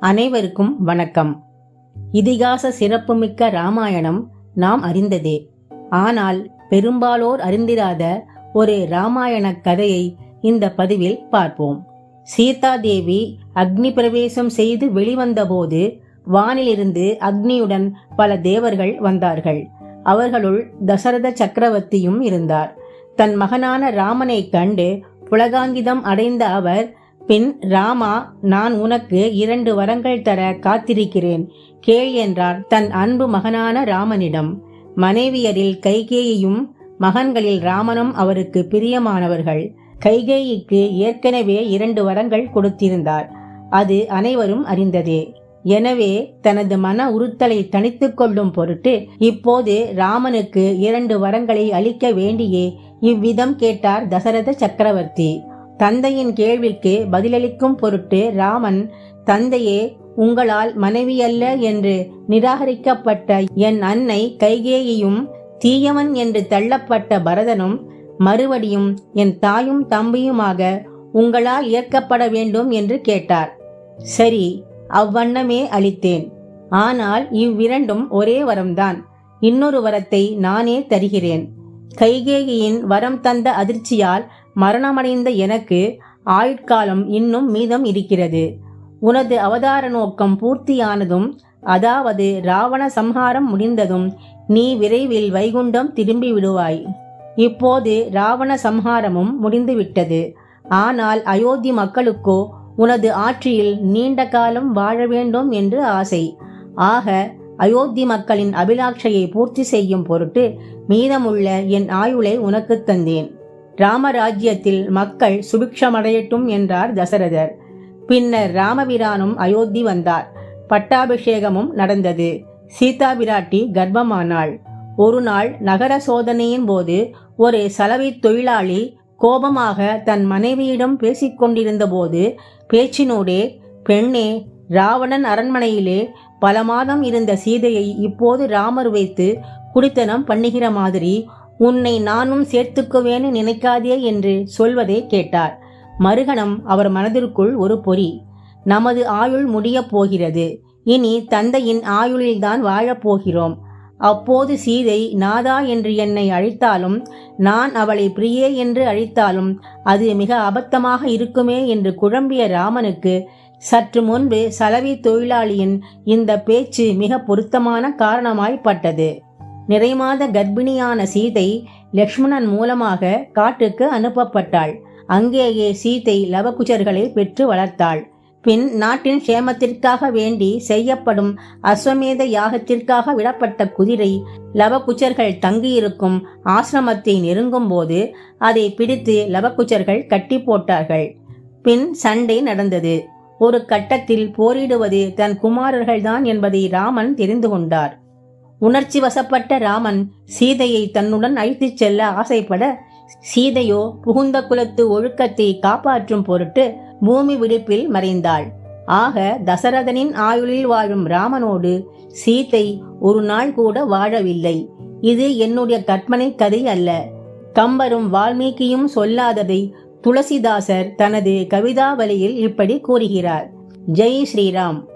அனைவருக்கும் வணக்கம். இதிகாச சிறப்புமிக்க ராமாயணம் நாம் அறிந்ததே. ஆனால் பெரும்பாலோர் அறிந்திராத ஒரு ராமாயண கதையை இந்த பதிவில் பார்ப்போம். சீதா தேவி அக்னி பிரவேசம் செய்து வெளிவந்தபோது வானிலிருந்து அக்னியுடன் பல தேவர்கள் வந்தார்கள். அவர்களுள் தசரத சக்கரவர்த்தியும் இருந்தார். தன் மகனான ராமனை கண்டு புலகாங்கிதம் அடைந்த அவர் பின் ராமா நான் உனக்கு இரண்டு வரங்கள் தர காத்திருக்கிறேன் கேள் என்றார் தன் அன்பு மகனான ராமனிடம். மனைவியரில் கைகேயையும் மகன்களில் ராமனும் அவருக்கு பிரியமானவர்கள். கைகேயிக்கு ஏற்கனவே இரண்டு வரங்கள் கொடுத்திருந்தார். அது அனைவரும் அறிந்ததே. எனவே தனது மன உறுத்தலை தணித்துக் கொள்ளும் பொருட்டு இப்போது ராமனுக்கு இரண்டு வரங்களை அளிக்க வேண்டியே இவ்விதம் கேட்டார் தசரத சக்கரவர்த்தி. தந்தையின் கேள்விக்கு பதிலளிக்கும் பொருட்டு ராமன் தந்தையே உங்களால் மனைவியல்ல என்று நிராகரிக்கப்பட்ட என் அன்னை கைகேயையும் தீயவன் என்று தள்ளப்பட்ட பரதனும் மறுபடியும் என் தாயும் தம்பியுமாக உங்களால் ஏற்கப்பட வேண்டும் என்று கேட்டார். சரி அவ்வண்ணமே அளித்தேன். ஆனால் இவ்விரண்டும் ஒரே வரம்தான். இன்னொரு வரத்தை நானே தருகிறேன். கைகேயியின் வரம் தந்த அதிர்ச்சியால் மரணமடைந்த எனக்கு ஆயுட்காலம் இன்னும் மீதம் இருக்கிறது. உனது அவதார நோக்கம் பூர்த்தியானதும் அதாவது ராவண சம்ஹாரம் முடிந்ததும் நீ விரைவில் வைகுண்டம் திரும்பி விடுவாய். இப்போது ராவண சம்ஹாரமும் முடிந்துவிட்டது. ஆனால் அயோத்தி மக்களுக்கோ உனது ஆட்சியில் நீண்ட காலம் வாழ வேண்டும் என்று ஆசை. ஆக அயோத்தி மக்களின் அபிலாட்சையை பூர்த்தி செய்யும் பொருட்டு மீதமுள்ள என் ஆயுளை உனக்கு தந்தேன். ராமராஜ்யத்தில் மக்கள் சுபிக்ஷமடையட்டும் என்றார் தசரதர். பின்னர் ராமபிரானும் அயோத்தி வந்தார். பட்டாபிஷேகமும் நடந்தது. சீதா பிராட்டி கர்ப்பமானாள். ஒரு நாள் நகர சோதனையின் போது ஒரு சலவை தொழிலாளி கோபமாக தன் மனைவியிடம் பேசிக்கொண்டிருந்த போது பேச்சினோடே பெண்ணே ராவணன் அரண்மனையிலே பல மாதம் இருந்த சீதையை இப்போது ராமர் வைத்து குடித்தனம் பண்ணுகிற மாதிரி உன்னை நானும் சேர்த்துக்குவேன்னு நினைக்காதே என்று சொல்வதை கேட்டார். மறுகணம் அவர் மனதிற்குள் ஒரு பொறி நமது ஆயுள் முடியப் போகிறது. இனி தந்தையின் ஆயுளில்தான் வாழப் போகிறோம். அப்போது சீதை நாதா என்று என்னை அழைத்தாலும் நான் அவளை பிரியே என்று அழைத்தாலும் அது மிக அபத்தமாக இருக்குமே என்று குழம்பிய ராமனுக்கு சற்று முன்பு சலவி தொழிலாளியின் இந்த பேச்சு மிக பொருத்தமான காரணமாய்ப்பட்டது. நிறைமாத கர்ப்பிணியான சீதை லக்ஷ்மணன் மூலமாக காட்டுக்கு அனுப்பப்பட்டாள். அங்கேயே சீதை லவகுச்சர்களை பெற்று வளர்த்தாள். பின் நாட்டின் சேமத்திற்காக வேண்டி செய்யப்படும் அஸ்வமேத யாகத்திற்காக விடப்பட்ட குதிரை லவகுச்சர்கள் தங்கியிருக்கும் ஆசிரமத்தை நெருங்கும் போது அதை பிடித்து லவகுச்சர்கள் கட்டி போட்டார்கள். பின் சண்டை நடந்தது. ஒரு கட்டத்தில் போரிடுவது தன் குமாரர்கள்தான் என்பதை ராமன் தெரிந்து கொண்டார். உணர்ச்சி வசப்பட்ட ராமன் சீதையை தன்னுடன் அழைத்துச் செல்ல ஆசைப்பட சீதையோ புகுந்த குலத்து ஒழுக்கத்தை காப்பாற்றும் பொருட்டு பூமி விடுப்பில் மறைந்தாள். ஆக தசரதனின் ஆயுளில் வாழும் ராமனோடு சீதை ஒரு நாள் கூட வாழவில்லை. இது என்னுடைய கற்பனை கதை அல்ல. கம்பரும் வால்மீகியும் சொல்லாததை துளசிதாசர் தனது கவிதாவலியில் இப்படி கூறுகிறார். ஜெய் ஸ்ரீராம்.